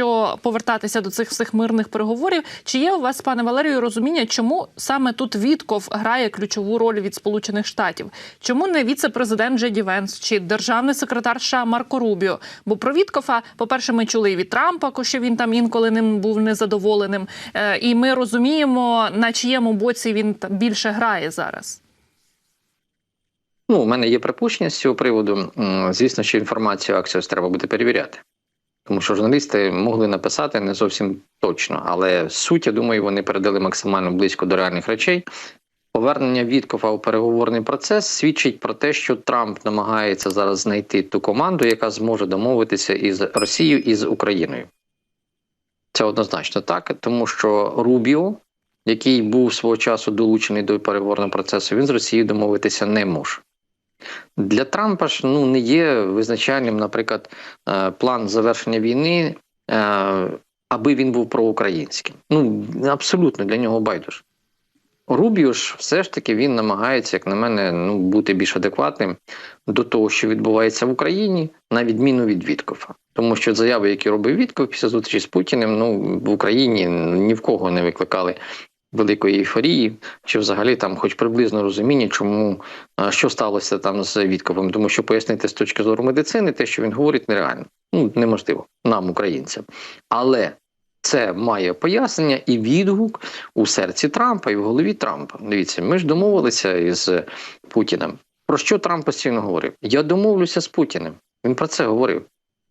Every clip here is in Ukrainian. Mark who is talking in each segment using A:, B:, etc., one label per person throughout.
A: якщо повертатися до цих всіх мирних переговорів, чи є у вас, пане Валерію, розуміння, чому саме тут Вітков грає ключову роль від Сполучених Штатів? Чому не віце-президент Джеді Венс чи державний секретар США Марко Рубіо? Бо про Віткофа, по-перше, ми чули і від Трампа, що він там інколи ним був незадоволеним, Е, і ми розуміємо, на чиєму боці він більше грає зараз.
B: Ну, у мене є припущення з цього приводу. Звісно, що інформацію Аксіос треба буде перевіряти. Тому що журналісти могли написати не зовсім точно, але суть, я думаю, вони передали максимально близько до реальних речей. Повернення Віткофа у переговорний процес свідчить про те, що Трамп намагається зараз знайти ту команду, яка зможе домовитися із Росією і з Україною. Це однозначно так, тому що Рубіо, який був свого часу долучений до переговорного процесу, він з Росією домовитися не може. Для Трампа ж ну не є визначальним, наприклад, е, план завершення війни, е, аби він був проукраїнським. Ну абсолютно для нього байдуже. Рубіо ж все ж таки він намагається, як на мене, ну бути більш адекватним до того, що відбувається в Україні, на відміну від Віткофа. Тому що заяви, які робив Вітков після зустрічі з Путіним, ну в Україні ні в кого не викликали великої ейфорії, чи взагалі там, хоч приблизно розуміння, чому що сталося там з Вітковим, тому що пояснити з точки зору медицини, те, що він говорить, нереально. Ну неможливо нам, українцям. Але це має пояснення і відгук у серці Трампа і в голові Трампа. Дивіться, ми ж домовилися із Путіним. Про що Трамп постійно говорив? Я домовлюся з Путіним. Він про це говорив.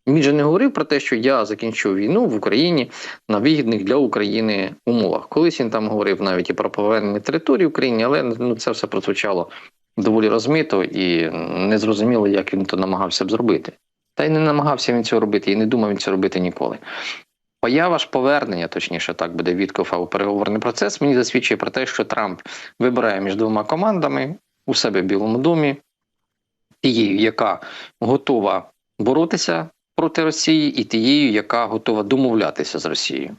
B: Він же не говорив про те, що я закінчу війну в Україні на вигідних для України умовах. Колись він там говорив навіть і про повернення території України, але ну це все прозвучало доволі розмито і незрозуміло, як він то намагався б зробити. Та й не намагався він цього робити, і не думав він це робити ніколи. Поява ж повернення, точніше, так буде Віткофа у переговорний процес. Мені засвідчує про те, що Трамп вибирає між двома командами у себе в Білому домі, тією, яка готова боротися проти Росії, і тією, яка готова домовлятися з Росією.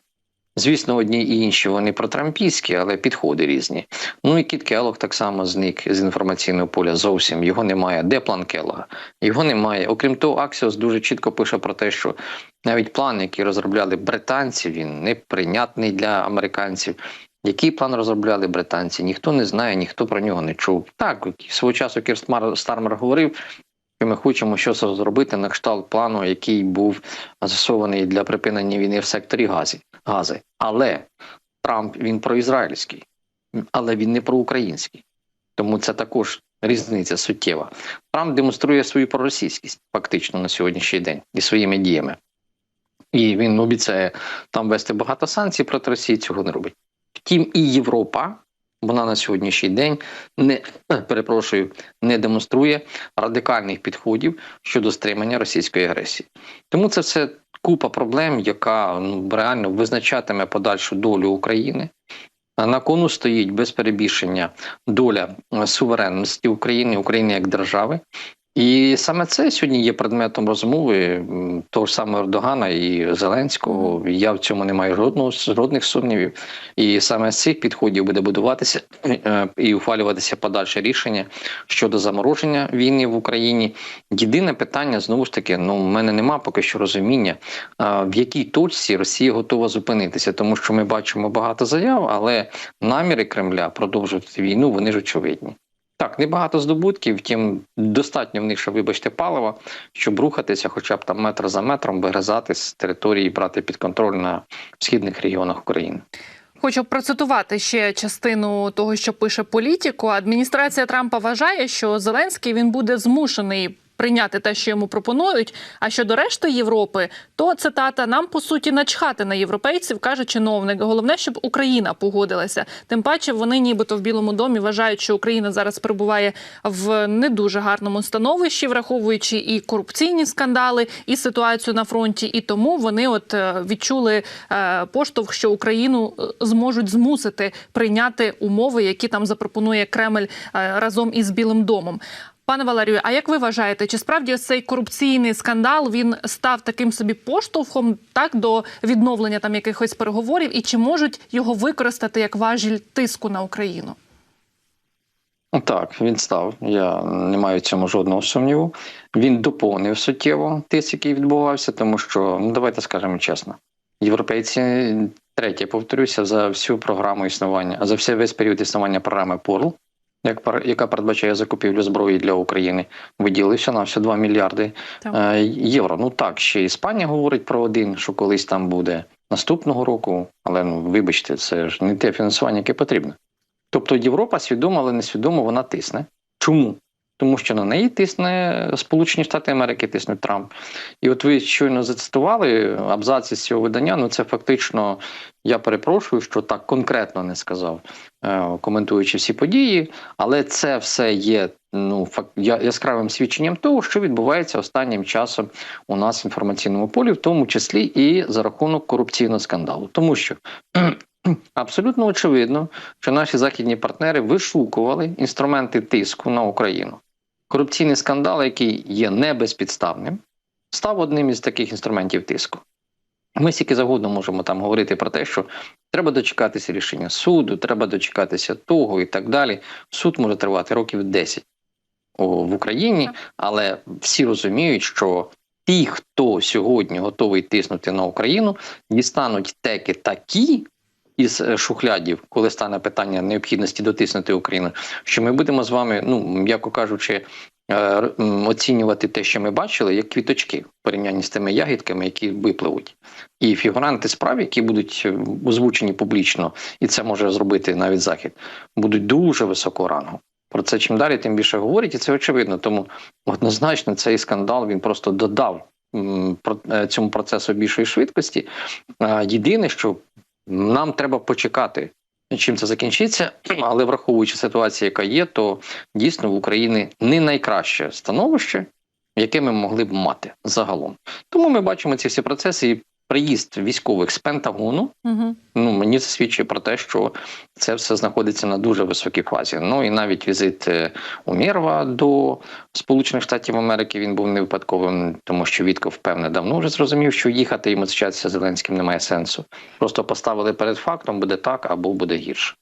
B: Звісно, одні і інші вони протрампійські, але підходи різні. Ну і Кіт Келлог так само зник з інформаційного поля зовсім. Його немає. Де план Келлога? Його немає. Окрім того, Аксіос дуже чітко пише про те, що навіть план, який розробляли британці, він неприйнятний для американців. Який план розробляли британці? Ніхто не знає, ніхто про нього не чув. Так, свого часу Кір Стармер говорив, що ми хочемо щось зробити на кшталт плану, який був засований для припинення війни в секторі газі, гази. Але Трамп він проізраїльський, але він не проукраїнський. Тому це також різниця суттєва. Трамп демонструє свою проросійськість фактично на сьогоднішній день і своїми діями. І він обіцяє там вести багато санкцій проти Росії, цього не робить. Втім, і Європа, вона на сьогоднішній день не перепрошую, не демонструє радикальних підходів щодо стримання російської агресії. Тому це все купа проблем, яка ну, реально визначатиме подальшу долю України. На кону стоїть без перебільшення доля суверенності України, України як держави. І саме це сьогодні є предметом розмови того ж самого Ердогана і Зеленського. Я в цьому не маю жодного жодних сумнівів. І саме з цих підходів буде будуватися і ухвалюватися подальше рішення щодо замороження війни в Україні. Єдине питання знову ж таки: ну в мене нема поки що розуміння, в якій точці Росія готова зупинитися, тому що ми бачимо багато заяв, але наміри Кремля продовжувати війну вони ж очевидні. Так, небагато здобутків, втім, достатньо в них, що, вибачте, палива, щоб рухатися, хоча б там метр за метром, вигризати з території, брати під контроль на східних регіонах України.
A: Хочу процитувати ще частину того, що пише політику. Адміністрація Трампа вважає, що Зеленський він буде змушений. Прийняти те, що йому пропонують. А щодо решти Європи, то цитата нам по суті начхати на європейців, каже чиновник. Головне, щоб Україна погодилася. Тим паче вони, нібито в Білому домі, вважають, що Україна зараз перебуває в не дуже гарному становищі, враховуючи і корупційні скандали, і ситуацію на фронті. І тому вони от відчули поштовх, що Україну зможуть змусити прийняти умови, які там запропонує Кремль разом із Білим домом. Пане Валерію, а як ви вважаєте, чи справді цей корупційний скандал він став таким собі поштовхом так до відновлення там якихось переговорів, і чи можуть його використати як важіль тиску на Україну?
B: Так, він став. Я не маю цьому жодного сумніву. Він доповнив суттєво тиск, який відбувався, тому що ну давайте скажемо чесно. Європейці третє, повторюся, за всю програму існування, за все весь період існування програми ПОРЛ, як яка передбачає закупівлю зброї для України, виділився на все 2 мільярди
A: Так.
B: е, євро. Ну так, ще Іспанія говорить про один, що колись там буде наступного року, але ну вибачте, це ж не те фінансування, яке потрібно. Тобто Європа свідомо, але несвідомо вона тисне. Чому? Тому що на неї тисне Сполучені Штати Америки, тисне Трамп. І от ви щойно зацитували абзаці з цього видання. Ну це фактично, я перепрошую, що так конкретно не сказав, е, коментуючи всі події, але це все є ну яскравим свідченням того, що відбувається останнім часом у нас в інформаційному полі, в тому числі і за рахунок корупційного скандалу, тому що. Абсолютно очевидно, що наші західні партнери вишукували інструменти тиску на Україну. Корупційний скандал, який є небезпідставним, став одним із таких інструментів тиску. Ми стільки завгодно можемо там говорити про те, що треба дочекатися рішення суду, треба дочекатися того і так далі. Суд може тривати років 10 в Україні, але всі розуміють, що ті, хто сьогодні готовий тиснути на Україну, дістануть теки такі із е, шухлядів, коли стане питання необхідності дотиснути Україну, що ми будемо з вами, ну м'яко кажучи, е, оцінювати те, що ми бачили, як квіточки в порівнянні з тими ягідками, які випливуть. І фігуранти справ, які будуть е, озвучені публічно, і це може зробити навіть захід, будуть дуже високого рангу. Про це чим далі, тим більше говорять, і це очевидно. Тому однозначно цей скандал він просто додав цьому процесу більшої швидкості. Єдине, що нам треба почекати, чим це закінчиться, але враховуючи ситуацію, яка є, то дійсно в Україні не найкраще становище, яке ми могли б мати загалом. Тому ми бачимо ці всі процеси і приїзд військових з Пентагону.
A: Угу.
B: Ну мені це свідчить про те, що це все знаходиться на дуже високій фазі. Ну і навіть візит Умєрва до Сполучених Штатів Америки він був не випадковим, тому що Вітков, певне, давно вже зрозумів, що їхати і з Зеленським немає сенсу. Просто поставили перед фактом, буде так або буде гірше.